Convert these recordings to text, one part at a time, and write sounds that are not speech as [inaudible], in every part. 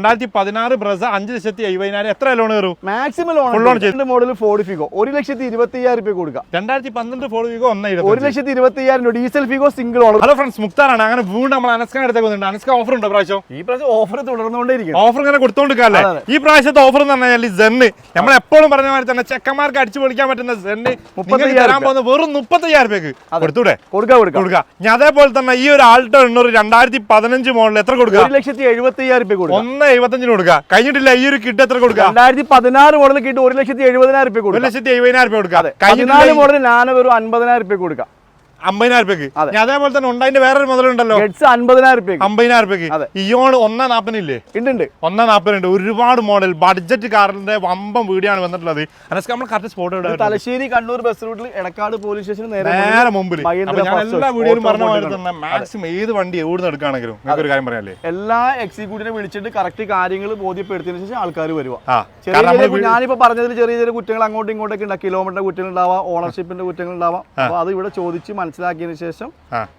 രണ്ടായിരത്തി പതിനാറ് ബ്രസ അഞ്ച് ലക്ഷത്തി എഴുപതിനായിരം എത്ര ലോൺ കയറും? മാക്സിമം ലോൺ ചെയ്ത്. മോഡൽ ഫോർഡ് ഫിഗോ ഒരു ലക്ഷത്തി ഇരുപത്തി അയ്യായിരം രൂപ കൊടുക്കാം. രണ്ടായിരത്തി പന്ത്രണ്ട് ഫോർ വീഗോ ഒന്ന് ഒരു ലക്ഷത്തി ഇരുപത്തി അയ്യായിരം രൂപ. Diesel Figo single owner hello friends മുക്താറാണ്. അങ്ങനെ വീണ്ടും നമ്മൾ അനസ്കാൻ അടുത്തേക്ക് വന്നിട്ടുണ്ട്. അനസ്ക ഓഫർ ഉണ്ടോ പ്രാവശ്യം ഈ പ്രാവശ്യം ഓഫർ തുടർന്നുകൊണ്ടേയിരിക്കും ഓഫർ ഇങ്ങനെ കൊടുത്തോണ്ടിരിക്കല്ലേ? ഈ പ്രാവശ്യത്തെ ഓഫർ എന്ന് പറഞ്ഞാൽ നമ്മൾ എപ്പോഴും പറഞ്ഞ മാതിരി തന്നെ ചെക്കന്മാർക്ക് അടിച്ചു പൊളിക്കാൻ പറ്റുന്ന തരാൻ പോകുന്ന വെറും മുപ്പത്തയ്യായിരം രൂപയ്ക്ക് കൊടുത്തൂടെ? കൊടുക്കുക ഞാൻ അതേപോലെ തന്നെ ഈ ഒരു ആൾട്ടോ എണ്ണൂറ് രണ്ടായിരത്തി പതിനഞ്ച് മോഡൽ എത്ര കൊടുക്കുക? ഒരു ലക്ഷത്തി എഴുപത്തി അയ്യായിരം രൂപ എഴുപത്തഞ്ചിന് കൊടുക്കുക. കഴിഞ്ഞിട്ടില്ല ഈ ഒരു കിറ്റ് എത്ര കൊടുക്കുക? രണ്ടായിരത്തി പതിനാറ് മോഡൽ കിട്ടി ഒരു ലക്ഷത്തി എഴുപതിനായിരം രൂപ കൊടുക്കുക. ഒരു കൊടുക്കാം ലക്ഷത്തി എഴുപതിനായിരം രൂപ കൊടുക്കുക. പതിനാല് കഴിഞ്ഞിട്ടില്ല മോഡൽ ഞാൻ ഒരു അൻപതിനായിരം രൂപ കൊടുക്കാം അമ്പതിനായിരം രൂപയ്ക്ക്. ഞാൻ അതേപോലെ തന്നെ ഉണ്ടായിന്റെ വേറൊരു മുതലുണ്ടല്ലോ. ഗഡ്സ് അൻപതിനായിരം രൂപ അമ്പതിനായിരം രൂപയ്ക്ക്. ഇയോൺ ഒന്നാം നാപ്പനില്ലേ ഉണ്ട് ഒന്നാം നാപ്പനുണ്ട് ഒരുപാട് മോഡൽ ബഡ്ജറ്റ് കാറിന്റെ വമ്പം വീടിയാണ് വന്നിട്ടുള്ളത്. അനസ്ക നമ്മൾ കറക്റ്റ് സ്പോട്ട് ഇത് തലശ്ശേരി കണ്ണൂർ ബസ് റൂട്ടിൽ എടക്കാട് പോലീസ് സ്റ്റേഷന് നേരെ മുമ്പിൽ എല്ലാ വീഡിയോയിലും പറഞ്ഞ പോലെ തന്നെ മാക്സിമം ഏത് വണ്ടി എവിടെ നിന്ന് എടുക്കുകയാണെങ്കിലും ഒരു കാര്യം പറയാല്ലേ? എല്ലാ എക്സിക്യൂട്ടീവിനെ വിളിച്ചിട്ട് കറക്റ്റ് കാര്യങ്ങൾ ബോധ്യപ്പെടുത്തിയതിനു ശേഷം ആൾക്കാർ വരുക ഞാനിപ്പോ പറഞ്ഞതിൽ ചെറിയ ചെറിയ കുറ്റങ്ങൾ അങ്ങോട്ടും ഇങ്ങോട്ടൊക്കെ ഉണ്ടാവും കിലോമീറ്റർ കുറ്റങ്ങൾ ഉണ്ടാവാം ഓണർഷിപ്പിന്റെ കുറ്റങ്ങൾ ഉണ്ടാവാം അപ്പൊ അത് ഇവിടെ ചോദിച്ച് മനസ്സിലാക്കിയതിനു ശേഷം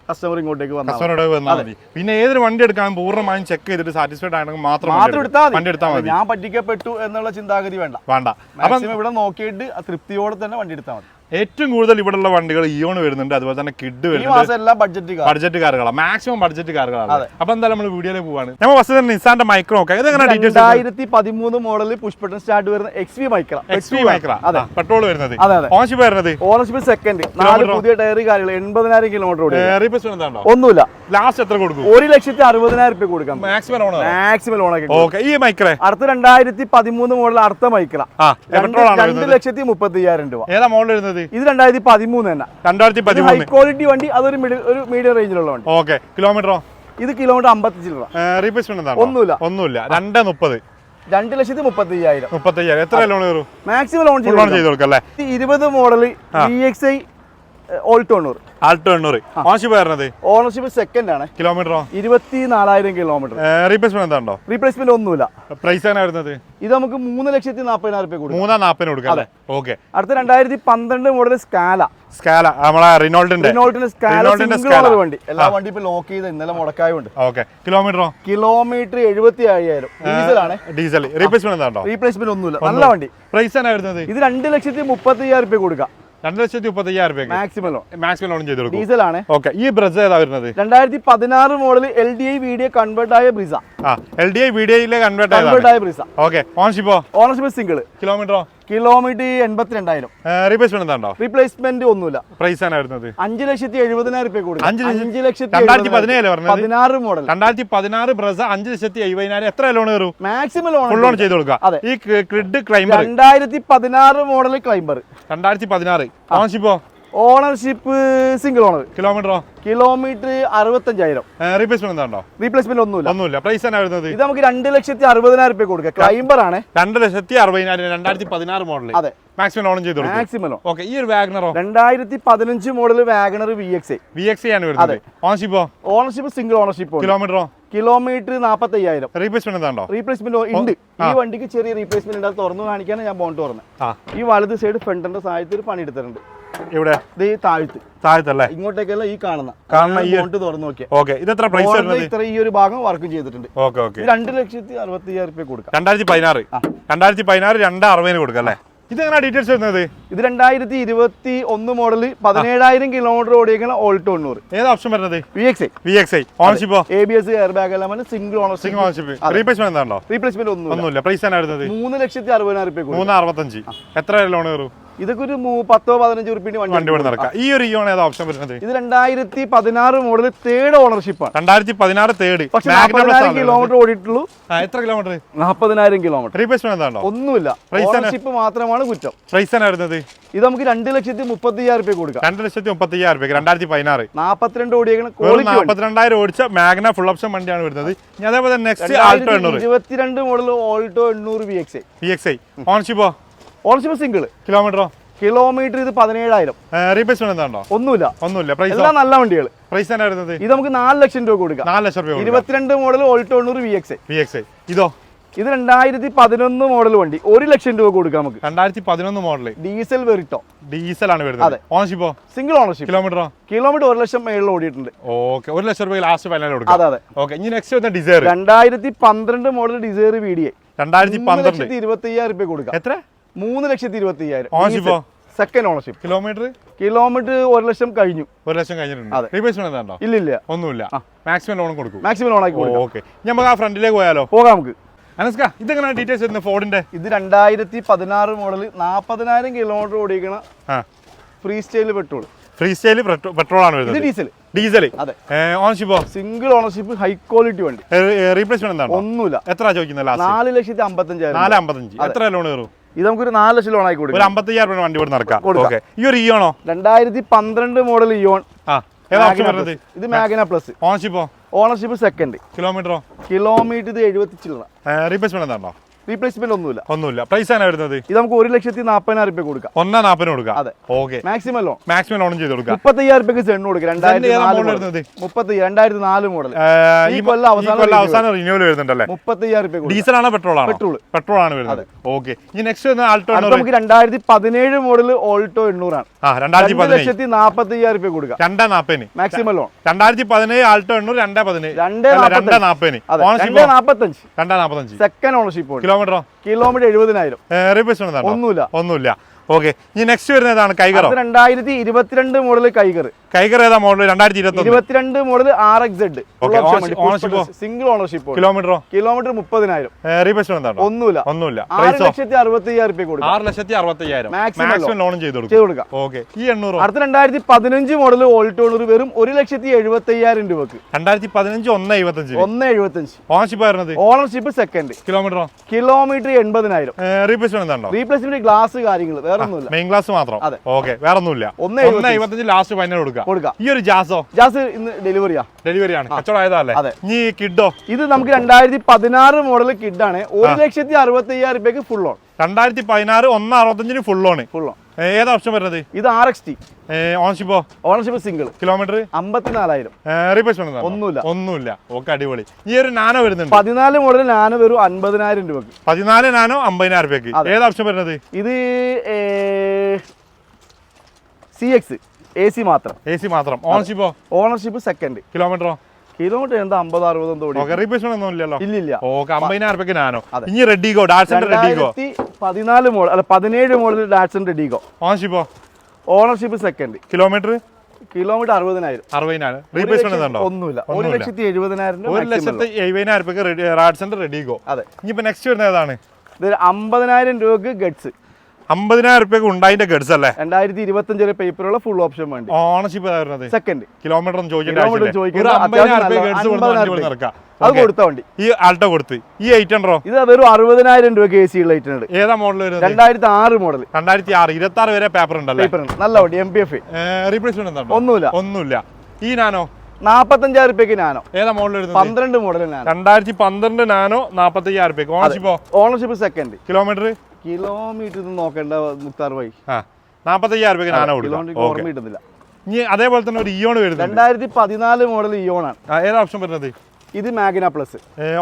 കസ്റ്റമർ ഇങ്ങോട്ടേക്ക് വന്നാൽ കസ്റ്റമറോട് വന്നാൽ മതി. പിന്നെ ഏതൊരു വണ്ടി എടുക്കാൻ പൂർണമായും ചെക്ക് ചെയ്തിട്ട് സാറ്റിസ്ഫൈഡ് ആണെങ്കിൽ മാത്രം മാത്രം എടുത്താൽ വണ്ടി എടുത്താൽ മതി. ഞാൻ പറ്റിക്കപ്പെട്ടു എന്നുള്ള ചിന്താഗതി വേണ്ട. വേണ്ട. അപ്പം ഇവിടെ നോക്കിയിട്ട് തൃപ്തിയോടെ തന്നെ വണ്ടി എടുത്താൽ മതി. ഏറ്റവും കൂടുതൽ ഇവിടെയുള്ള വണ്ടികൾ ഇയോൺ വരുന്നുണ്ട്. അതുപോലെ തന്നെ കിഡ് വരുന്നുണ്ട്. ബഡ്ജറ്റ് കാറുകളാണ് മാക്സിമം ബഡ്ജറ്റ് കാറുകളാണ്. അപ്പൊ എന്തായാലും നമ്മൾ വീഡിയോയിൽ പോവാണ്. നമ്മൾ ഫസ്റ്റ് തന്നെ നിസാന്റെ മൈക്രോ ഒക്കെ രണ്ടായിരത്തി പതിമൂന്ന് മോഡലിൽ പുഷ്പട്ടൻ സ്റ്റാർട്ട് വരുന്ന X V Micra X V Micra അതെ. പെട്രോൾ വരുന്നത്. ഓണർഷിപ്പ് വരുന്നത്? ഓണർഷിപ്പ് സെക്കൻഡ് നാല് പുതിയ ടയറി കാര്യങ്ങൾ എൺപതിനായിരം കിലോമീറ്റർ ഒന്നുമില്ല. ലാസ്റ്റ് എത്ര കൊടുക്കും? ഒരു ലക്ഷത്തി അറുപതിനായിരം രൂപ കൊടുക്കാം. Maximum owner maximum loan okay ഈ മൈക്ര അടുത്ത രണ്ടായിരത്തി പതിമൂന്ന് മോഡൽ അടുത്ത മൈക്ര രണ്ട് ലക്ഷത്തി മുപ്പത്തി അയ്യായിരം രൂപ. ഏതാ മോഡൽ വരുന്നത്? ഇത് രണ്ടായിരത്തി പതിമൂന്ന് തന്നെ. രണ്ടായിരത്തി ഹൈ പതിമൂന്ന് ക്വാളിറ്റി വണ്ടി അതൊരു മിഡിൽ ഒരു മീഡിയം റേഞ്ചിലുള്ള വണ്ടി ഓക്കെ കിലോമീറ്ററോ ഇത് കിലോമീറ്റർ അമ്പത്തി ചില്ലറ റീപ്ലേസ്മെന്റ് എന്താണോ? ഒന്നുമില്ല. ഒന്നുമില്ല. രണ്ട് മുപ്പത്. രണ്ട് ലക്ഷത്തി മുപ്പത്തി അയ്യായിരം മുപ്പത്തയ്യായിരം. എത്ര ലോൺ കയറും? മാക്സിമം ലോൺ ലോൺ ചെയ്ത് കൊടുക്കാം അല്ലേ ഇരുപത് model V X I Alto എണ്ണൂറ് ആൾട്ടോ എണ്ണൂറ് വരുന്നത് ഓണർഷിപ്പ് സെക്കൻഡ് ആണ്. കിലോമീറ്ററോ ഇരുപത്തി നാലായിരം കിലോമീറ്റർ റീപ്ലേസ്മെന്റ് എന്താണോ? റീപ്ലേസ്മെന്റ് ഒന്നുമില്ല. പ്രൈസ് വരുന്നത്? ഇത് നമുക്ക് മൂന്ന് ലക്ഷത്തി നാൽപ്പതിനായിരം രൂപ കൊടുക്കും. മൂന്നാം കൊടുക്കാം ഓക്കെ അടുത്ത രണ്ടായിരത്തി പന്ത്രണ്ട് മോഡൽ സ്കാല സ്കാല നമ്മളെ റിനോൾഡിന്റെ റിനോൾട്ടിന്റെ സ്കാല വണ്ടി. എല്ലാ വണ്ടി ഇപ്പൊ ലോക്ക് ചെയ്ത് ഇന്നലെ മുടക്കായുണ്ട്. ഓക്കെ കിലോമീറ്ററോ കിലോമീറ്റർ എഴുപത്തി അയ്യായിരം ഡീസലാണ് ഡീസൽ റീപ്ലേസ്മെന്റ് എന്താണോ? റീപ്ലേസ്മെന്റ് ഒന്നുമില്ല. നല്ല വണ്ടി. പ്രൈസ് വരുന്നത്? ഇത് രണ്ട് ലക്ഷത്തി മുപ്പത്തി അയ്യായിരം രൂപ കൊടുക്കാം. രണ്ട് ലക്ഷത്തി മുപ്പത്തയ്യായിരം രൂപ മാക്സിമം ലോൺ മാക്സിമം ലോൺ ചെയ്ത് കൊടുക്കും ഡീസലാണ് ഓക്കെ ഈ ബ്രസ് ഏതാ വരുന്നത്? രണ്ടായിരത്തി പതിനാറ് model L D I video convert ആയ ബ്രിസ ആ എൽ ഡി ഐ വീഡിയോയിലെ കൺവേർട്ട് ആയ ബ്രിസ ഓക്കെ ഓൺഷിപ്പോ ഓണർഷിപ്പ് സിംഗിൾ കിലോമീറ്ററോ കിലോമീറ്റർ എൺപത്തിരണ്ടായിരം. റീപ്ലേസ്മെന്റ് എന്താണോ റീപ്ലേസ്മെന്റ് ഒന്നുമില്ല. പ്രൈസ് ആണ് വരുന്നത്. അഞ്ച് ലക്ഷത്തി എഴുപതിനായിരം രൂപ കൊടുക്കും അഞ്ച് ലക്ഷത്തി- രണ്ടായിരത്തി. പറഞ്ഞത്? പതിനാറ് മോഡൽ രണ്ടായിരത്തി പതിനാറ് ബ്രസ് അഞ്ച് ലക്ഷത്തി എഴുപതിനായിരം. എത്ര ലോൺ കയറും? മാക്സിമം ലോൺ ലോൺ ചെയ്ത് കൊടുക്കുക. ഈ ക്രിഡ് ക്ലൈംബർ രണ്ടായിരത്തി പതിനാറ് മോഡൽ ക്ലൈംബർ രണ്ടായിരത്തി പതിനാറ്. ഓൺഷിപ്പോ ഓണർഷിപ്പ് സിംഗിൾ ഓണർ കിലോമീറ്ററോ? കിലോമീറ്റർ അറുപത്തഞ്ചായിരം. റീപ്ലേസ്മെന്റ് എന്താണോ റീപ്ലേസ്മെന്റ് ഒന്നുമില്ല. ഒന്നുമില്ല. പ്രൈസ് വരുന്നത്? ഇത് നമുക്ക് രണ്ട് ലക്ഷത്തി അറുപതിനായിരം രൂപ കൊടുക്കാം. ക്ലൈംബർ ആണ്. രണ്ട് ലക്ഷത്തി അറുപതിനായിരം രണ്ടായിരത്തി പതിനാറ് മോഡൽ അതെ. മാക്സിമം ലോൺ ചെയ്തു മാക്സിമം ഓക്കെ ഈ ഒരു വാഗ്നറോ രണ്ടായിരത്തി പതിനഞ്ച് model WagonR V X V X ആണ് വരുന്നത്. ഓണർഷിപ്പോ ഓണർഷിപ്പ് സിംഗിൾ ഓണർഷിപ്പ് കിലോമീറ്ററോ കിലോമീറ്റർ നാപ്പത്തി അയ്യായിരം റീപ്ലേസ്മെന്റ് എന്താണോ റീപ്ലേസ്മെന്റ് ഉണ്ട്. ഈ വണ്ടിക്ക് ചെറിയ റീപ്ലേസ്മെന്റ് ഉണ്ട്. തുറന്നു കാണിക്കാനാണ് ഞാൻ ബോണ്ട് തുറന്നത് ഈ വലത് സൈഡ് ഫ്രണ്ടിന്റെ സഹായത്തിൽ പണി എടുത്തിട്ടുണ്ട്. ഇവിടെ ഇത് ഈ താഴ്ത്ത്. താഴത്തല്ലേ? ഇങ്ങോട്ടേക്കല്ല ഈ കാണുന്ന. കാണുന്ന ഈ- ബോണ്ട് തുറന്നു നോക്കിയാൽ ഓക്കെ. ഇത് എത്ര പ്രൈസ് വരുന്നത്? ഇത്ര ഈ ഒരു ഭാഗം വർക്ക് ചെയ്തിട്ടുണ്ട്. Okay okay. രണ്ട് ലക്ഷത്തി അറുപത്തി അയ്യായിരം രൂപ കൊടുക്കാം. രണ്ടായിരത്തി പതിനാറ്. രണ്ടായിരത്തി പതിനാറ് രണ്ട് അറുപതിന് കൊടുക്കാം അല്ലേ? ഇതെങ്ങനെ ഡീറ്റെയിൽസ് വരുന്നത്? ഇത് രണ്ടായിരത്തി ഇരുപത്തി ഒന്ന് മോഡൽ പതിനേഴായിരം കിലോമീറ്റർ ഓടിയേക്കുന്ന ഓൾട്ടോ തൊണ്ണൂറ് ഏത് ഓപ്ഷൻ വരുന്നത്? V X V X I ഓൺഷിപ്പോ A B S air bag എല്ലാം single owner single ownership replacement എന്താണോ റീപ്ലേസ്മെന്റ് ഒന്നും ഒന്നുമില്ല. പ്രൈസ് ആണ് വരുന്നത്? മൂന്ന് ലക്ഷത്തി അറുപതിനായിരം രൂപ മൂന്ന് അറുപത്തഞ്ച്. എത്ര ലോൺ കയറും? ഇതൊക്കെ ഒരു പത്തോ പതിനഞ്ചോ റുപ്യ വണ്ടി നടക്കാം. ഈ ഒരു ഇയോൺ ഏതാ ഓപ്ഷൻ വരുന്നത്? ഇത് രണ്ടായിരത്തി പതിനാറ് മോഡൽ തേർഡ് ഓണർഷിപ്പാണ് രണ്ടായിരത്തി പതിനാറ് തേർഡ് പക്ഷേ കിലോമീറ്റർ ഓടിയിട്ടുള്ളൂ. എത്ര കിലോമീറ്റർ നാൽപ്പതിനായിരം കിലോമീറ്റർ റീപ്ലേസ്മെന്റ് എന്താണോ? ഒന്നുമില്ല. ഓണർഷിപ്പ് മാത്രമാണ് കുറ്റം. പ്രൈസ് ആണ് വരുന്നത്? ഇത് നമുക്ക് രണ്ട് ലക്ഷത്തി മുപ്പത്തി അയ്യായിരം രൂപ കൊടുക്കാം. രണ്ട് ലക്ഷത്തി മുപ്പത്തി അയ്യായിരം രൂപയ്ക്ക് രണ്ടായിരത്തി പതിനാറ് നാൽപ്പത്തിരണ്ട് ഓടിയാണ് നാൽപ്പത്തിരണ്ടായിരം ഓടിച്ച മാഗ്ന ഫുൾ ഓപ്ഷൻ വണ്ടിയാണ് വരുന്നത്. അതേപോലെ നെക്സ്റ്റ് ആൾട്ടോ എണ്ണൂറ്. ഇരുപത്തിരണ്ട് മോഡൽ ഓൾട്ടോ എണ്ണൂറ് V X V X I ഓൺഷിപ്പോ ownership single കിലോമീറ്ററോ കിലോമീറ്റർ ഇത് പതിനേഴായിരം. റീപ്ലേസ്മെന്റ് എന്താണോ? ഒന്നുമില്ല. ഒന്നുമില്ല. പ്രൈസ് എല്ലാം നല്ല വണ്ടികൾ പ്രൈസ് തന്നെ വരുന്നത്? ഇത് നമുക്ക് നാല് ലക്ഷം രൂപ കൊടുക്കാം. നാല് ലക്ഷം രൂപ ഇരുപത്തിരണ്ട് മോഡൽ ഓൾട്ടോ എണ്ണൂറ് വി എക്സ് വി എക്സ് ഇതോ? ഇത് രണ്ടായിരത്തി പതിനൊന്ന് മോഡൽ വണ്ടി. ഒരു ലക്ഷം രൂപ കൊടുക്കാം നമുക്ക്. രണ്ടായിരത്തി പതിനൊന്ന് മോഡൽ ഡീസൽ വെറിട്ടോ ആണ് വരുന്നത്. ഓണർഷിപ്പോ സിംഗിൾ ഓണർഷിപ്പ് കിലോമീറ്ററോ കിലോമീറ്റർ ഒരു ലക്ഷം മേളിൽ ഓടിയിട്ടുണ്ട്. ഓക്കെ ഒരു ലക്ഷം രൂപ ലാസ്റ്റ് ഫൈനൽ കൊടുക്കാം. അതെ അതെ. ഓക്കെ ഇനി നെക്സ്റ്റ് വരുന്ന ഡിസൈർ രണ്ടായിരത്തി പന്ത്രണ്ട് മോഡൽ ഡിസൈർ വീഡിയോ രണ്ടായിരത്തി പന്ത്രണ്ട് ഇരുപത്തി അയ്യായിരം രൂപ കൊടുക്കാം. എത്ര? മൂന്ന് ലക്ഷത്തി ഇരുപത്തി അയ്യായിരം ഓ? സെക്കൻഡ് ഓണർഷിപ്പ് കിലോമീറ്റർ കിലോമീറ്റർ ഒരു ലക്ഷം കഴിഞ്ഞു. ഒരു ലക്ഷം കഴിഞ്ഞിട്ടുണ്ട്. റീപ്ലേസ്മെന്റ് ഇല്ല ഇല്ല. ഒന്നുമില്ല. മാക്സിമം ലോൺ കൊടുക്കും. മാക്സിമം ലോൺ ആക്കി കൊടുക്കാം. ഓക്കെ. നമുക്ക് ആ ഫ്രണ്ടിലേക്ക് പോയാലോ? പോകാം നമുക്ക്. അനസ്ക ഇതെങ്ങനെ ഡീറ്റെയിൽസ് വരുന്നത് ഫോർഡിന്റെ ഇത് രണ്ടായിരത്തി പതിനാറ് മോഡൽ നാൽപ്പതിനായിരം കിലോമീറ്റർ ഓടിക്കണ Freestyle petrol Freestyle petrol ആണ് വരുന്നത് ഡീസൽ ഡീസൽ അതെ ഓണർഷിപ്പോ സിംഗിൾ ഓണർഷിപ്പ് ഹൈ ക്വാളിറ്റി വണ്ടി. റീപ്ലേസ്മെന്റ് എന്താണ് ഒന്നുമില്ല. എത്ര ചോദിക്കുന്നത് നാല് ലക്ഷത്തി അമ്പത്തഞ്ചായിരം നാല് അമ്പത്തഞ്ച്. എത്ര ലോൺ കയറും? ഇത് നമുക്കൊരു നാല് ലക്ഷം ലോൺ ഒരു കൊടുക്കാം. അമ്പത്തയ്യായിരം രൂപ വണ്ടി ഇവിടെ നടക്കാം. ഓക്കെ ഈ ഒരു ഇയോണോ രണ്ടായിരത്തി പന്ത്രണ്ട് മോഡൽ ഇയോൺ ഇത് മാഗന പ്ലസ് ഓണർഷിപ്പോ ഓണർഷിപ്പ് സെക്കൻഡ് കിലോമീറ്ററോ കിലോമീറ്റർ ഇത് എഴുപത്തി ചില്ലറ റീപ്ലേസ്മെന്റ് എന്താണോ? റീപ്ലേസ്മെന്റ് ഒന്നുമില്ല. ഒന്നുമില്ല. പ്രൈസ് ആണ് വരുന്നത്? ഇത് നമുക്ക് ഒരു ലക്ഷത്തി നാൽപ്പതിനായിരം രൂപ കൊടുക്കാം. ഒന്നാം നാൽപ്പതിന് കൊടുക്കാം? അതെ. Okay maximum loan maximum loan ചെയ്ത് കൊടുക്കാം. മുപ്പത്തയ്യായിരം രൂപയ്ക്ക് സെണ്ണ് കൊടുക്കാം. രണ്ടായിരത്തി? മുപ്പത്തി രണ്ടായിരത്തി നാല് മോഡൽ ഈ കൊല്ലം അവസാനം അവസാനം റിന്യൂവൽ വരുന്നുണ്ടല്ലേ? മുപ്പത്തയ്യായിരം രൂപ ഡീസൽ ആണ് പെട്രോൾ ആണ്? പെട്രോൾ പെട്രോൾ ആണ് വരുന്നത്. ഓക്കെ ഇനി നെക്സ്റ്റ് ആൾട്ടോ നമുക്ക് രണ്ടായിരത്തി പതിനേഴ് മോഡൽ ഓൾട്ടോ എണ്ണൂറാണ് ലക്ഷത്തി നാൽപ്പത്തി അയ്യായിരം രൂപ കൊടുക്കാം. രണ്ടാ നാപ്പതിന്. മാക്സിമം ലോൺ രണ്ടായിരത്തി പതിനേഴ് ആൾട്ടോ എണ്ണൂറ് രണ്ടാ പതിനേഴ്. രണ്ടേ നാപ്പത്തഞ്ച്. രണ്ടാ നാപ്പതിന്. രണ്ട് ഓണർഷിപ്പോ നാൽപ്പത്തഞ്ച് രണ്ടാ നാപ്പത്തഞ്ച്. സെക്കൻഡ് ഓണർഷിപ്പ് ഉണ്ട് കിലോമീറ്ററോ? കിലോമീറ്റർ എഴുപതിനായിരം. റീപ്ലേസ്മെന്റ് ഒന്നുമില്ല. ഒന്നുമില്ല. ഓക്കെ. ഇനി നെക്സ്റ്റ് വരുന്നതാണ് കൈകറോ? രണ്ടായിരത്തി ഇരുപത്തിരണ്ട് മോഡൽ കൈകർ കൈകർ ഏതാ മോഡൽ രണ്ടായിരത്തി ഇരുപത്തി ഇരുപത്തിരണ്ട് model R X ownership Okay, ownership- ownership single ownership കിലോമീറ്ററോ kilometre മുപ്പതിനായിരം. ഒന്നുമില്ല. ഒന്നുമില്ല. ആറ് ലക്ഷത്തി അറുപത്തി അയ്യായിരം രൂപ കൊടുക്കാം. ആറ് ലക്ഷത്തി അറുപത്തി അയ്യായിരം Maximum മാക്സിമം ലോൺ ചെയ്ത് കൊടുക്കുക കൊടുക്കും കൊടുക്കാം. ഓക്കെ ഈ എണ്ണൂറ് അടുത്ത രണ്ടായിരത്തി പതിനഞ്ച് മോഡൽ ഓൾട്ടോണർ വെറും ഒരു ലക്ഷത്തി എഴുപത്തി അയ്യായിരം രൂപക്ക്. രണ്ടായിരത്തി പതിനഞ്ച് ഒന്ന് എഴുപത്തഞ്ച്. ഒന്ന് എഴുപത്തഞ്ച്. ഓണർഷിപ്പ് ആയിരുന്നത്? ഓണർഷിപ്പ് സെക്കൻഡ് കിലോമീറ്ററോ കിലോമീറ്റർ എൺപതിനായിരം. റീപ്ലേസ്മെന്റ് എന്താണോ? റീപ്ലേസ്മെന്റ് ഗ്ലാസ് കാര്യങ്ങൾ വേറെ ഒന്നുമില്ല മെയിൻ ഗ്ലാസ് മാത്രം. അതെ. ഓക്കെ വേറെ ഒന്നുമില്ല ഒന്ന് ഒന്ന് എഴുപത്തഞ്ച്. ലാസ്റ്റ് ഫൈനൽ കൊടുക്കാം കൊടുക്കാം. ഈ ഒരു ജാസോ? ജാസ് ഇന്ന് ഡെലിവറിയാ. ഡെലിവറിയാണ്. കച്ചവടം ആയതല്ലേ ഇനി കിഡോ? ഇത് നമുക്ക് രണ്ടായിരത്തി പതിനാറ് മോഡൽ കിഡാണ്. ഒരു ലക്ഷത്തി അറുപത്തി അയ്യായിരം രൂപയ്ക്ക് ഫുൾ ഓൺ രണ്ടായിരത്തി പതിനാറ് ഒന്ന് അറുപത്തഞ്ചിന് ഫുൾ ഓൺ ഫുൾ ഓൺ ഏതാ ഓപ്ഷൻ വരുന്നത്? ഇത് ആർ എക്സ് ടി ഓണർഷിപ്പോ ഓണർഷിപ്പ് സിംഗിൾ കിലോമീറ്റർ അമ്പത്തിനാലായിരം. റീപ്ലേസ്മെന്റ് ഒന്നുമില്ല. ഒന്നുമില്ല. ഓക്കെ അടിപൊളി. ഈ ഒരു നാനോ വരുന്നുണ്ട്? പതിനാല് മോഡൽ നാനോ വെറും അൻപതിനായിരം രൂപക്ക്. പതിനാല് നാനോ അമ്പതിനായിരം രൂപയ്ക്ക് ഏതാ ഓപ്ഷൻ വരുന്നത്? ഇത് സി എക്സ് എ സി മാത്രം. എ സി മാത്രം. ഓണർഷിപ്പോ ഓണർഷിപ്പ് സെക്കൻഡ് കിലോമീറ്ററോ കിലോമീറ്റർ എന്താ? അമ്പത് അറുപത് എന്തോ ഓടി റീപ്ലേസ്മെന്റ് ഒന്നും ഇല്ലല്ലോ. ഇല്ലില്ല. ഓക്കെ അമ്പതിനായിരം. ഇനി റെഡിഗോ ഡാറ്റ്സന്റെ റെഡിഗോ രണ്ടായിരത്തി പതിനാല് മോഡൽ അല്ല പതിനേഴ് മോഡൽ ഓണർഷിപ്പോ ഓണർഷിപ്പ് സെക്കൻഡ് കിലോമീറ്റർ കിലോമീറ്റർ അറുപതിനായിരം. റീപ്ലേസ്മെന്റ് ഉണ്ടോ? ഒന്നുമില്ല. ഒരു. ലക്ഷത്തി എഴുപതിനായിരം ഒരു ലക്ഷത്തി എഴുപതിനായിരം രൂപയ്ക്ക് റാഡ്സന്റെ റെഡിഗോ അതെ. ഇനിയിപ്പോ നെക്സ്റ്റ് വരുന്നത് ഏതാണ്? ഇത് അമ്പതിനായിരം രൂപക്ക് ഗഡ്സ് അമ്പതിനായിരം രൂപയ്ക്ക് ഉണ്ടായിന്റെ ഗഡ്സ് അല്ലേ? രണ്ടായിരത്തി ഇരുപത്തഞ്ച് വരെ പേപ്പറുള്ള ഫുൾ ഓപ്ഷൻ വേണ്ടി. ഓണർഷിപ്പ് വരുന്നത്? സെക്കൻഡ് കിലോമീറ്റർ അത്. കൊടുത്ത വണ്ടി ഈ ആൾട്ടോ കൊടുത്ത്. ഈ എയ്റ്റ് ഹൺഡ്രോ ഇത് വെറും അറുപതിനായിരം രൂപ കെ സി ഉള്ള ലൈറ്റിനുണ്ട് ഏതാ മോഡൽ വരുന്നത്? രണ്ടായിരത്തി ആറ് മോഡൽ രണ്ടായിരത്തി ആറ് ഇരുപത്തി ആറ് വരെ പേപ്പർ ഉണ്ടല്ലോ? പേപ്പർ നല്ല വണ്ടി എം പി എഫ് റീപ്ലേസ്മെന്റ് ഒന്നുമില്ല. ഒന്നുമില്ല. ഈ നാനോ? നാപ്പത്തഞ്ചായിരം രൂപയ്ക്ക് നാനോ. ഏതാ മോഡൽ പന്ത്രണ്ട് മോഡൽ രണ്ടായിരത്തി പന്ത്രണ്ട് നാനോ നാപ്പത്തി അയ്യായിരം രൂപയ്ക്ക് ഓണർഷിപ്പോ ഓണർഷിപ്പ് സെക്കൻഡ് കിലോമീറ്റർ കിലോമീറ്റർ നോക്കേണ്ട മുക്താർ വൈ. ആ രൂപ കൊടുക്കാം. ഓർമ്മ കിട്ടുന്നില്ല. ഇനി അതേപോലെ തന്നെ ഒരു ഇയോൺ വരുന്നത് രണ്ടായിരത്തി പതിനാല് മോഡൽ ഇയോൺ ആണ്. ആ, ഏതാ ഓപ്ഷൻ വരുന്നത്? ഇത് മാഗ്ന പ്ലസ്.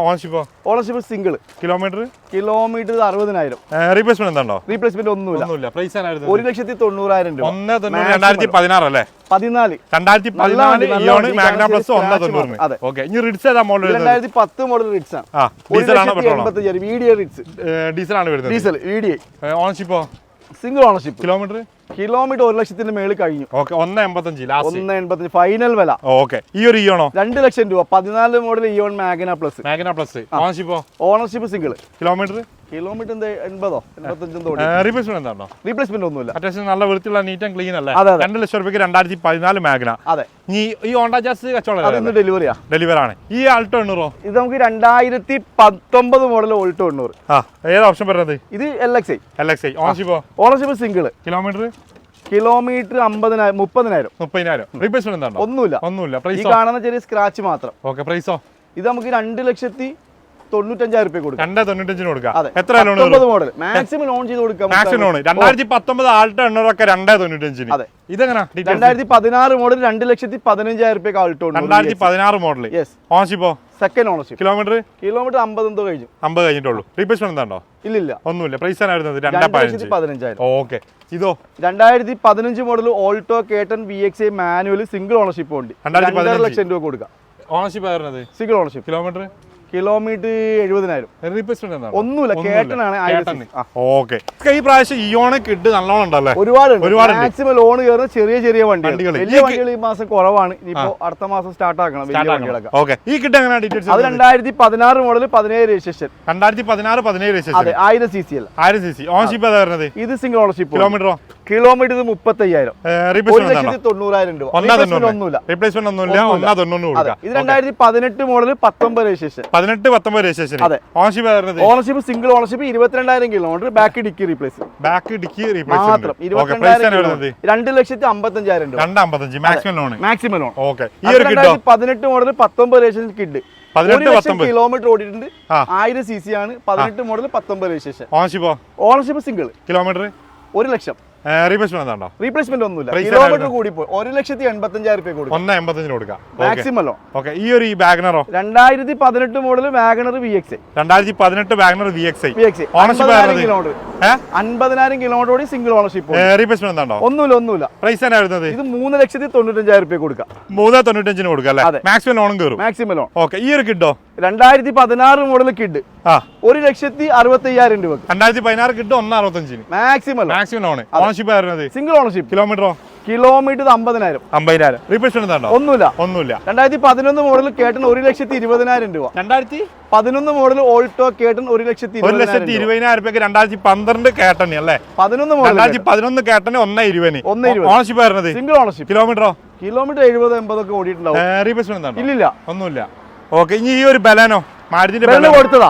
ഓണർഷിപ്പോ ഓണർഷിപ്പ് സിംഗിൾ കിലോമീറ്റർ കിലോമീറ്റർ അറുപതിനായിരം. റീപ്ലേസ്മെന്റ് എന്താണോ റീപ്ലേസ്മെന്റ് ഒന്നുമില്ല. പ്രൈസ് ഒരു ലക്ഷത്തി തൊണ്ണൂറായിരം രൂപ. ഒന്ന് രണ്ടായിരത്തി പതിനാറ് അല്ലേ? പതിനാല്. രണ്ടായിരത്തി നല്ല പതിനാല് വണ്ടി, നല്ല ഇയോണ് വണ്ടി. മാഗ്ന പ്ലസ് scratch ഒന്ന് തൊണ്ണൂറിന് അതെ. ഓക്കെ ഇനി റിഡ്സ് ഏതാ മോഡൽ ഇത് വരുന്നത്? രണ്ടായിരത്തി പത്ത് മോഡൽ റിഡ്സ് ആണ്. ആ ഒരു ഡീസൽ ആണോ. ഡീസൽ ആണ് വരുന്നത്. ഡീസൽ വീഡിയോ ഓണർഷിപ്പോ സിംഗിൾ ഓണർഷിപ്പ് കിലോമീറ്റർ കിലോമീറ്റർ ഒരു ലക്ഷത്തിന്റെ മേളിൽ കഴിഞ്ഞു. ഓക്കെ ഒന്ന് എൺപത്തഞ്ച് ഒന്ന് എൺപത്തഞ്ച് ഫൈനൽ വില. ഓക്കെ ഈ ഒരു ഇയോണോ രണ്ട് ലക്ഷം രൂപ. പതിനാല് model Eon Magna plus Magna plus ഓണർഷിപ്പോ ownership single kilometre replacement എന്താണോ? റീപ്ലേസ്മെന്റ് ഒന്നുമില്ല. അത്യാവശ്യം നല്ല വൃത്തിയുള്ള നീറ്റ് ആൻഡ് ക്ലീൻ അല്ലേ? അതെ, അതെ. രണ്ട് ലക്ഷം രൂപയ്ക്ക് രണ്ടായിരത്തി പതിനാല് മാഗ്ന അതെ ഈ ജാസ് കച്ചവടം ഡെലിവറിയാ ആണ്. ഈ ആൾട്ടോ എണ്ണൂറോ? ഇത് നമുക്ക് രണ്ടായിരത്തി പത്തൊമ്പത് മോഡൽ ഓൾട്ടോ എണ്ണൂറ്. ആ ഏത് ഓപ്ഷൻ ഇത് L X I L X I ഓണർഷിപ്പോ ownership single kilometre kilometre അമ്പതിനായിരം മുപ്പതിനായിരം. മുപ്പതിനായിരം. റീപ്ലേസ്മെന്റ് എന്താണോ? ഒന്നുമില്ല. ഒന്നുമില്ല. ഈ കാണുന്ന ചെറിയ സ്ക്രാച്ച് മാത്രം. ഓക്കെ പ്രൈസോ ഇത് നമുക്ക് രണ്ട് ലക്ഷത്തി തൊണ്ണൂറ്റഞ്ചായിരം രൂപ കൊടുക്കാം. രണ്ടേ തൊണ്ണൂറ്റഞ്ചിന് കൊടുക്കാം. എത്ര ലോൺ മോഡൽ മാക്സിമം ലോൺ ചെയ്ത് കൊടുക്കാം മാക്സിമം ലോൺ രണ്ടായിരത്തി പത്തൊമ്പത് ആൾട്ടോ എണ്ണൂറൊക്കെ രണ്ടേ തൊണ്ണൂറ്റഞ്ചിന്. അതെ. ഇതെങ്ങനെ? ഡീറ്റെയിൽസ് രണ്ടായിരത്തി പതിനാറ് മോഡൽ രണ്ട് ലക്ഷത്തി പതിനഞ്ചായിരം റുപ്യ ആൾട്ടോ രണ്ടായിരത്തി പതിനാറ് മോഡൽ യെസ് ഓൺഷിപ്പോ സെക്കൻഡ് ഓണർഷിപ്പ് കിലോമീറ്റർ കിലോമീറ്റർ അമ്പത് എന്തോ കഴിഞ്ഞു. അമ്പത് കഴിഞ്ഞിട്ടുള്ളൂ. റീപ്ലേസ്മെന്റ് എന്താണ്ടോ ഇല്ലില്ല. ഒന്നുമില്ല. പ്രൈസ് പതിനഞ്ചായിരം. ഓക്കെ ഇതോ? രണ്ടായിരത്തി പതിനഞ്ച് model Alto K ten V X I manual single ownership ഉണ്ട് രണ്ടര. ലക്ഷം രൂപ കൊടുക്കാം. Ownership single ownership kilometre kilometre എഴുപതിനായിരം. ഒന്നുമില്ല കേട്ടനാണ്. ഓക്കെ. ഈ പ്രാവശ്യം ഇയോണ് കിഡ് നല്ലോണം ഉണ്ടല്ലേ? ഒരുപാട് ഒരുപാട് മാക്സിമം ലോൺ കയറുന്ന ചെറിയ ചെറിയ വണ്ടികൾ. വലിയ വണ്ടികൾ ഈ മാസം കുറവാണ്. ഇനിയിപ്പോ അടുത്ത മാസം സ്റ്റാർട്ട് ആക്കണം വലിയ വണ്ടികളൊക്കെ. ഓക്കെ. ഈ കിഡ് എങ്ങനെയാണ് അത് ഡീറ്റെയിൽസ് രണ്ടായിരത്തി പതിനാറ് മോഡൽ പതിനേഴ് രജിസ്ട്രേഷൻ. രണ്ടായിരത്തി പതിനാറ് പതിനേഴ് അതെ രജിസ്ട്രേഷൻ ആയിരം സി സി അല്ല. ആയിരം സി സി ഏതാ വരുന്നത്? ഇത് സിംഗിൾ ഓണർഷിപ്പ് കിലോമീറ്ററോ കിലോമീറ്റർ മുപ്പത്തയ്യായിരം. തൊണ്ണൂറായിരം രൂപ. ഒന്നാ Replacement തൊണ്ണൂറ് ഒന്നുമില്ല. റീപ്ലേസ്മെന്റ് ഒന്നുമില്ല ഒന്നുമില്ല. ഒന്നാ തൊണ്ണൂറ് ഇത് രണ്ടായിരത്തി പതിനെട്ട് മോഡൽ പത്തൊമ്പത് രജിസ്ട്രേഷൻ പതിനെട്ട് പത്തൊമ്പത് രജിസ്ട്രേഷൻ അതെ. ഓൺഷിപ്പ് ഓണർഷിപ്പ് സിംഗിൾ ഓണർഷിപ്പ് ഇരുപത്തിരണ്ടായിരം kilometre back dickey replace back dickey മാത്രം. ഓക്കെ പ്രൈസ് ഇരുപത്തിരണ്ടായിരം രണ്ട് ലക്ഷത്തി അമ്പത്തഞ്ചായിരം രൂപ. രണ്ട് അമ്പത്തഞ്ച്. Maximum loan maximum loan okay ഈ ഒരു പതിനെട്ട് മോഡൽ പത്തൊമ്പത് രജിസ്ട്രേഷൻ കിഡ് കിലോമീറ്റർ ഓടിയിട്ടുണ്ട്. ആയിരം സി സി ആണ്. പതിനെട്ട് മോഡൽ പത്തൊമ്പത് രജിസ്ട്രേഷൻ ഓണർഷിപ്പ് സിംഗിൾ കിലോമീറ്റർ ഒരു ലക്ഷം. റീപ്ലേസ്മെന്റ് എന്താണ്ടോ? റീപ്ലേസ്മെന്റ് ഒന്നുമില്ല. കിലോമീറ്റർ കൂടി പോയി ഒരു ലക്ഷത്തി എൺപത്തഞ്ചായിരം രൂപ കൊടുക്കും ഒന്ന് എൺപത്തഞ്ചിന് കൊടുക്കാം. മാക്സിമം ലോൺ ഓക്കെ ഈ ഒരു ഈ രണ്ടായിരത്തി പതിനെട്ട് മോഡൽ വാഗണർ വി എക്സ് രണ്ടായിരത്തി പതിനെട്ട് WagonR V X V X ownership kilometre അൻപതിനായിരം കിലോമീറ്റർ ഓടി സിംഗിൾ ഓണർഷിപ്പ് റീപ്ലേസ്മെന്റ് എന്താണ്ടോ? ഒന്നുമില്ല ഒന്നുമില്ല. പ്രൈസ് തന്നെ വരുന്നത്? ഇത് മൂന്ന് ലക്ഷത്തി തൊണ്ണൂറ്റഞ്ചായിരം രൂപ കൊടുക്കാം. മൂന്ന് തൊണ്ണൂറ്റഞ്ചിന് കൊടുക്കാം അല്ലേ. മാക്സിമം ലോണും കയറും. മാക്സിമം ലോൺ ഓക്കെ ഈ ഒരു രണ്ടായിരത്തി പതിനാറ് മോഡൽ കിഡ് ആ. ഒരു ലക്ഷത്തി അറുപത്തയ്യായിരം രൂപ രണ്ടായിരത്തി പതിനാറ് കിഡ് ഒന്ന് അറുപത്തഞ്ചിന്. മാക്സിമം മാക്സിമം ലോണ് ഓണർഷിപ്പ് ആയിരുന്നു സിംഗിൾ ഓണർഷിപ്പ് കിലോമീറ്ററോ കിലോമീറ്റർ അമ്പതിനായിരം. അമ്പതിനായിരം. റീപ്ലേസ്മെന്റ് ഉണ്ടോ ഒന്നുമില്ല. ഒന്നുമില്ല. രണ്ടായിരത്തി പതിനൊന്ന് മോഡൽ കേട്ടൺ ഒരു ലക്ഷത്തി ഇരുപതിനായിരം രൂപ. രണ്ടായിരത്തി? പതിനൊന്ന് മോഡൽ ഓൾട്ടോ കേട്ടൺ ഒരു ലക്ഷത്തി ഒരു ലക്ഷത്തി ഇരുപതിനായിരം രൂപ. രൂപയ്ക്ക് രണ്ടായിരത്തി പന്ത്രണ്ട് കേട്ടണി അല്ലേ? പതിനൊന്ന് മോഡൽ രണ്ടായിരത്തി പതിനൊന്ന് കേട്ടന് ഒന്ന് ഇരുപതിന്. ഒന്ന് ഇരുപത്. ഓണർഷിപ്പ് ആയിരുന്നത് സിംഗിൾ ഓണർഷിപ്പ് കിലോമീറ്ററോ കിലോമീറ്റർ എഴുപത് എൺപതൊക്കെ ഓടിയിട്ടുണ്ടാവും. റീപ്ലേസ്മെന്റ് ഇല്ലില്ല. ഒന്നുമില്ല. ഓക്കെ ഇനി ഈ ഒരു ബലാനോ? മാരുതിന്റെ കൊടുത്തതാ.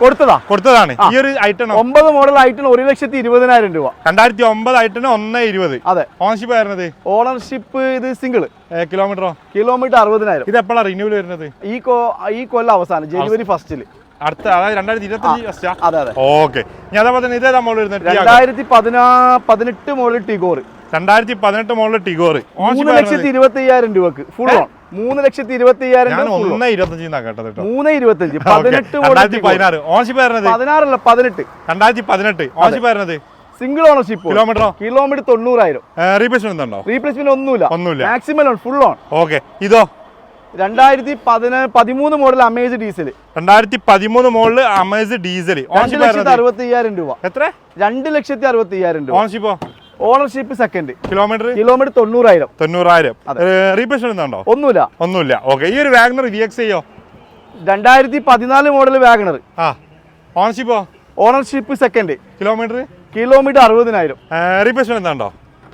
കൊടുത്തതാ. കൊടുത്തതാണ്. ഈ ഒരു ഐറ്റം ഒമ്പത് മോഡൽ ഐറ്റം ഒരു ലക്ഷത്തി ഇരുപതിനായിരം രൂപ. രണ്ടായിരത്തി ഒമ്പത് ഐറ്റന് ഒന്ന് ഇരുപത്. അതെ. ഓണർഷിപ്പ് ആയിരുന്നത്? ഓണർഷിപ്പ് ഇത് സിംഗിൾ കിലോമീറ്ററോ കിലോമീറ്റർ അറുപതിനായിരം. ഇത് എപ്പോഴാണ് റിന്യൂവൽ വരുന്നത്? ഈ കൊ ഈ കൊല്ലം അവസാനം ജനുവരി ഫസ്റ്റിൽ അടുത്ത അതായത് രണ്ടായിരത്തി ഫസ്റ്റാ അതെ അതെ. ഓക്കെ. അതേപോലെ തന്നെ ഇതേ നമ്മൾ രണ്ടായിരത്തി പതിനാ പതിനെട്ട് മോഡൽ ടിഗോർ രണ്ടായിരത്തി പതിനെട്ട് മോഡൽ ടിഗോർ ലക്ഷത്തി ഇരുപത്തി അയ്യായിരം രൂപക്ക്. ഫുൾ ഓൺ മൂന്ന് ലക്ഷത്തി ഇരുപത്തി അയ്യായിരം. ഒന്ന് ഇരുപത്തഞ്ചിന്നാ കേട്ടത് കേട്ടോ. മൂന്ന് ഇരുപത്തഞ്ച് അഞ്ച് [laughs] പതിനെട്ട് പതിനാറ്. ഓണർഷിപ്പ് പതിനാറല്ല പതിനെട്ട്. രണ്ടായിരത്തി പതിനെട്ട്. ഓണർഷിപ്പ് വരുന്നത് സിംഗിൾ ഓണർഷിപ്പ്. കിലോമീറ്റർ കിലോമീറ്റർ തൊണ്ണൂറായിരം. റീപ്ലേസ്മെന്റ് ഉണ്ടോ? റീപ്ലേസ്മെന്റ് ഒന്നുമില്ല. ഒന്നുമില്ല. Maximum on full on okay. ഇതോ? രണ്ടായിരത്തി പതിന പതിമൂന്ന് മോഡൽ അമേസ് ഡീസൽ. രണ്ടായിരത്തി പതിമൂന്ന് മോഡൽ അമേസ് ഡീസൽ. ഓണർഷിപ്പ് അറുപത്തി അയ്യായിരം രൂപ. എത്ര? രണ്ട് ലക്ഷത്തി അറുപത്തി അയ്യായിരം രൂപ. ഓണർഷിപ്പോ ഓണർഷിപ്പ് സെക്കൻഡ് കിലോമീറ്റർ കിലോമീറ്റർ തൊണ്ണൂറായിരം. തൊണ്ണൂറായിരം. റീപ്ലേസ്മെന്റ് ഉണ്ടോ ഒന്നുമില്ല. ഒന്നുമില്ല. ഓക്കെ ഈ ഒരു വാഗ്നർ വി എക്സ് ചെയ്യോ? രണ്ടായിരത്തി പതിനാല് മോഡൽ വാഗണർ ആ ഓണർഷിപ്പോ ഓണർഷിപ്പ് സെക്കൻഡ് കിലോമീറ്റർ കിലോമീറ്റർ അറുപതിനായിരം. റീപ്ലേസ്മെന്റ് എന്താണ്ടോ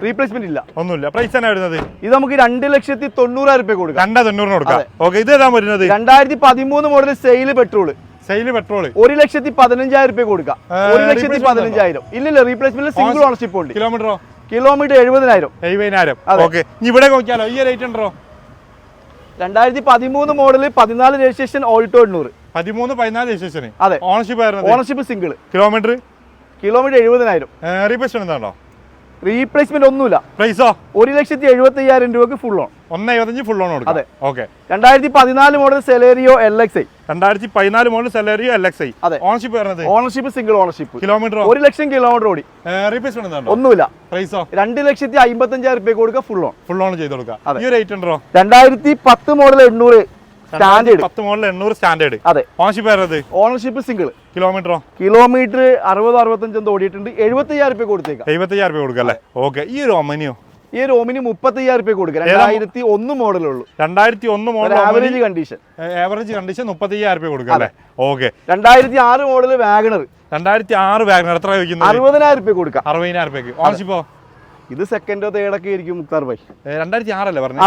റീപ്ലേസ്മെന്റ് ഇല്ല. ഒന്നുമില്ല. പ്രൈസ് തന്നെ വരുന്നത്? ഇത് നമുക്ക് രണ്ട് ലക്ഷത്തി തൊണ്ണൂറായിരം രൂപ കൊടുക്കാം. രണ്ടാ തൊണ്ണൂറിന് കൊടുക്കാം ഓക്കെ ഇത് ഏതാ വരുന്നത്? രണ്ടായിരത്തി പതിമൂന്ന് model Sail petrol Sail petrol ഒരു ലക്ഷത്തി പതിനഞ്ചായിരം രൂപ കൊടുക്കാം. ഒരു ലക്ഷത്തി പതിനഞ്ചായിരം. ഇല്ലല്ലോ റീപ്ലേസ്മെന്റ് സിംഗിൾ ഓണർഷിപ്പ് ഉണ്ട്. കിലോമീറ്ററോ കിലോമീറ്റർ എഴുപതിനായിരം. എഴുപതിനായിരം. അതെ. ഓക്കെ. ഇവിടെ നോക്കിയാലോ? ഈ റേറ്റ് ഉണ്ടോ? രണ്ടായിരത്തി പതിമൂന്ന് മോഡൽ പതിനാല് രജിസ്ട്രേഷൻ ഓൾട്ടോ എണ്ണൂറ്. പതിമൂന്ന് പതിനാല് രജിസ്ട്രേഷൻ അതെ. Ownership ownership single kilometre kilometre എഴുപതിനായിരം. റീപ്ലേസ്മെന്റ് എന്താണോ? റീപ്ലേസ്മെന്റ് ഒന്നുമില്ല. പ്രൈസോ ഒരു ലക്ഷത്തി എഴുപത്തി അയ്യായിരം രൂപക്ക് ഫുൾ ഓൺ ഒന്ന് എഴുപത്തഞ്ച് ഫുൾ ഓൺ അതെ. ഓക്കെ രണ്ടായിരത്തി പതിനാല് model Celerio L X I രണ്ടായിരത്തി പതിനാല് model Celerio L X I അതെ. ഓണർഷിപ്പ് വരുന്നത്? ഓണർഷിപ്പ് സിംഗിൾ ഓണർഷിപ്പ് കിലോമീറ്റർ ഒരു ലക്ഷം കിലോമീറ്റർ ഓടി. റീപ്ലേസ്മെന്റ് ഒന്നുമില്ല. പ്രൈസോ രണ്ട് ലക്ഷത്തി അമ്പത്തഞ്ചായിരം രൂപ കൊടുക്കുക ഫുൾ ഓൺ ഫുൾ ഓൺ ചെയ്ത് കൊടുക്കുക. ഈ ഒരു രണ്ടായിരത്തി പത്ത് മോഡൽ എണ്ണൂറ്. സ്റ്റാൻഡേർഡ് പത്ത് മോഡൽ എണ്ണൂറ് സ്റ്റാൻഡേർഡ് അതെ. ഓണർഷിപ്പ് ഓണർഷിപ്പ് സിംഗിൾ കിലോമീറ്ററോ കിലോമീറ്റർ അറുപത് അറുപത്തഞ്ച് എന്തോ ഓടിയിട്ടുണ്ട്. എഴുപത്തയ്യായിരം രൂപ കൊടുത്തേക്കാം. എഴുപത്തയ്യായിരം രൂപ കൊടുക്കാം അല്ലേ? ഓക്കെ ഈ ഒരു ഒമനിയോ ഈ ഒരു ഓമിനി മുപ്പത്തയ്യായിരം രൂപ കൊടുക്കുക രണ്ടായിരത്തി ഒന്ന് മോഡലുള്ളൂ രണ്ടായിരത്തി ഒന്ന് model average condition average condition മുപ്പത്തി അയ്യായിരം രൂപ കൊടുക്കുക അല്ലേ? ഓക്കെ രണ്ടായിരത്തി ആറ് മോഡൽ വാഗണർ രണ്ടായിരത്തി ആറ് വാഗണർ എത്ര അറുപതിനായിരം രൂപ കൊടുക്കുക അറുപതിനായിരം രൂപയ്ക്ക് ഓണർഷിപ്പോ ഇത് സെക്കൻഡോ തേർഡൊക്കെ ആയിരിക്കും മുക്താർ ഭായി. രണ്ടായിരത്തി ആറല്ലേ പറഞ്ഞു?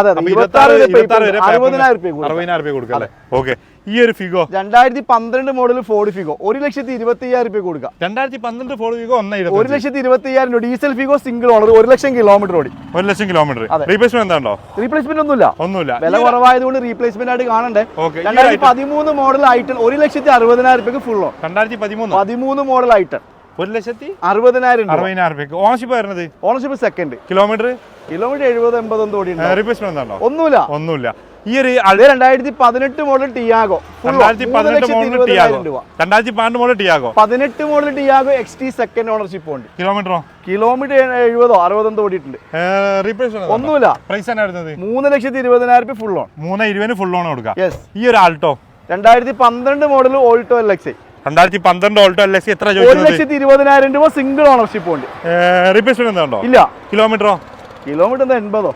രൂപ ഈ ഒരു ഫിഗോ? രണ്ടായിരത്തി പന്ത്രണ്ട് മോഡൽ ഫോർഡ് ഫിഗോ ഒരു ലക്ഷത്തി ഇരുപത്തി അയ്യായിരം രൂപ കൊടുക്കാം. രണ്ടായിരത്തി പന്ത്രണ്ട് ഫോർ ഫിഗോ ഒന്നേ ഒരു ലക്ഷത്തി ഇരുപത്തി അയ്യായിരം രൂപ. ഡീസൽ ഫിഗോ സിംഗിൾ ഓണർ ഒരു ലക്ഷം കിലോമീറ്റർ ഓടി. ഒരു ലക്ഷം കിലോമീറ്റർ റീപ്ലേസ്മെന്റ് എന്താണോ? റീപ്ലേസ്മെന്റ് ഒന്നുമില്ല. ഒന്നുമില്ല. വില കുറവായതുകൊണ്ട് റീപ്ലേസ്മെന്റ് ആയിട്ട് കാണണ്ടേ. രണ്ടായിരത്തി പതിമൂന്ന് മോഡൽ ആയിട്ട് ഒരു ലക്ഷത്തി അറുപതിനായിരം രൂപയ്ക്ക് ഫുൾ ഓൺ രണ്ടായിരത്തി പതിമൂന്ന് പതിമൂന്ന് മോഡൽ ഐറ്റൺ ഒരു ലക്ഷത്തി അറുപതിനായിരം അറുപതിനായിരം രൂപ. ഓണർഷിപ്പ് വരുന്നത്? Ownership second kilometre? കിലോമീറ്റർ എഴുപത് എൺപത് ഓടി റീപ്ലേസ്മെന്റ് ഉണ്ടോ ഒന്നുമില്ല. ഒന്നുമില്ല. ഈ ഒരു അത് രണ്ടായിരത്തി പതിനെട്ട് മോഡൽ ടിയാഗോ രണ്ടായിരത്തി പതിനെട്ട് മോഡൽ ടിയാഗോ രണ്ടായിരത്തി പന്ത്രണ്ട് മോഡൽ ടിയാഗോ പതിനെട്ട് model Tiago X T second ownership ഉണ്ട്. കിലോമീറ്ററോ? കിലോമീറ്റർ എഴുപതോ അറുപതോ ഓടിയിട്ടുണ്ട്. ഒന്നുമില്ല. പ്രൈസ് മൂന്ന് ലക്ഷത്തി ഇരുപതിനായിരം രൂപ ഫുൾ ഓൺ മൂന്ന് ഇരുപതിന് ഫുൾ ഓൺ കൊടുക്കാം യെസ് ഈ ഒരു ആൾട്ടോ രണ്ടായിരത്തി പന്ത്രണ്ട് മോഡൽ ഓൾട്ടോ എൽ എക്സ് രണ്ടായിരത്തി പന്ത്രണ്ട് ഓൾട്ടോ എൽ എക്സ് എത്ര ഒരു ലക്ഷത്തി ഇരുപതിനായിരം രൂപ സിംഗിൾ ഓണർഷിപ്പ് ഉണ്ട്. റീപ്ലേസ്മെന്റ് എന്താ ഉണ്ടോ ഇല്ല. കിലോമീറ്ററോ കിലോമീറ്റർ എന്താ എൺപതോ?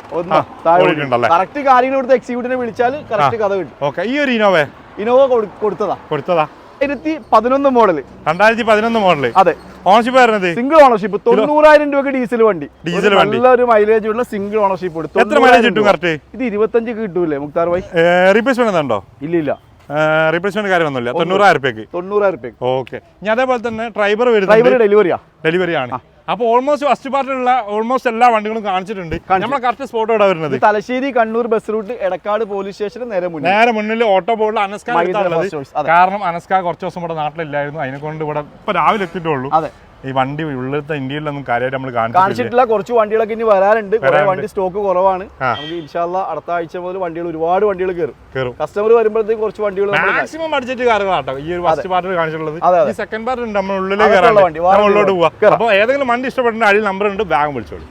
കറക്റ്റ് കാര്യങ്ങൾ ഇവിടുത്തെ എക്സിക്യൂട്ടീവിനെ വിളിച്ചാൽ കറക്റ്റ് കഥ കിട്ടും. ഓക്കെ. ഈ ഒരു ഇനോവേ ഇനോവ കൊടു- കൊടുത്തതാ. കൊടുത്തതാ? ആയിരത്തി പതിനൊന്ന് മോഡൽ രണ്ടായിരത്തി പതിനൊന്ന് മോഡൽ അതെ ഓണർഷിപ്പ് വരുന്നത് സിംഗിൾ ഓണർഷിപ്പ് തൊണ്ണൂറായിരം രൂപയ്ക്ക് ഡീസൽ വണ്ടി. ഡീസൽ വണ്ടി. നല്ലൊരു മൈലേജ് ഉള്ള സിംഗിൾ ഓണർഷിപ്പ് കൊടുത്തു എത്ര മൈലേജ് കിട്ടും കറക്റ്റ് ഇത് ഇരുപത്തഞ്ച് കിട്ടൂലേ മുക്താർ ഭായി? റീപ്ലേസ്മെന്റ് ഉണ്ടോ ഇല്ല ഇല്ല റീപ്ലേസ്മെന്റ് കാര്യമൊന്നുമില്ല. തൊണ്ണൂറായിരം രൂപയ്ക്ക് തൊണ്ണൂറായിരം രൂപയ്ക്ക് ഓക്കെ. ഇനി അതേപോലെ തന്നെ ഡ്രൈവർ ഡ്രൈവർ വരുന്നത് ഡെലിവറിയാ ഡെലിവറിയാണ് അപ്പോൾ ഓൾമോസ്റ്റ് ഫസ്റ്റ് പാർട്ടിലുള്ള ഓൾമോസ്റ്റ് എല്ലാ വണ്ടികളും കാണിച്ചിട്ടുണ്ട്. നമ്മൾ കറക്റ്റ് സ്പോട്ട് ഇവിടെ വരുന്നത്. Thalassery Kannur bus route Edakkad police സ്റ്റേഷന് നേരെ മുന്നിൽ. നേരെ മുന്നിൽ ഓട്ടോ ബോർഡിൽ അനസ്ക. കാരണം അനസ്ക കുറച്ച് ദിവസം ഇവിടെ നാട്ടിലില്ലായിരുന്നു. അതിനെ കൊണ്ട് ഇവിടെ ഇപ്പൊ രാവിലെ എത്തിയിട്ടുള്ളൂ. അതെ. ഈ വണ്ടി ഉള്ളിലത്തെ ഇന്ത്യയിലൊന്നും കാര്യമായിട്ട് നമ്മൾ കാണിച്ചിട്ടില്ല. കുറച്ച് വണ്ടികളൊക്കെ ഇനി കുറെ വരാനുണ്ട്. വണ്ടി സ്റ്റോക്ക് കുറവാണ്. നമുക്ക് ഇൻഷാല്ല അടുത്ത ആഴ്ച മുതൽ വണ്ടികൾ ഒരുപാട് വണ്ടികൾ കയറും. കസ്റ്റമർ വരുമ്പോഴത്തേക്ക് കുറച്ച് വണ്ടികൾ മാക്സിമം ബഡ്ജറ്റ് കാറുകളാട്ടോ ഈ ഒരു ഫസ്റ്റ് പാർട്ടിൽ കാണിച്ചിട്ടുള്ളത്. ഈ സെക്കൻഡ് പാർട്ടിൽ നമ്മൾ ഉള്ളിലേക്ക് വണ്ടി, ഉള്ളോട്ട് പോവാ. അപ്പോൾ ഏതെങ്കിലും വണ്ടി ഇഷ്ടപ്പെട്ടുണ്ടെങ്കിൽ അതിൽ നമ്പർ ഉണ്ട് ബാഗ് വിളിച്ചോളൂ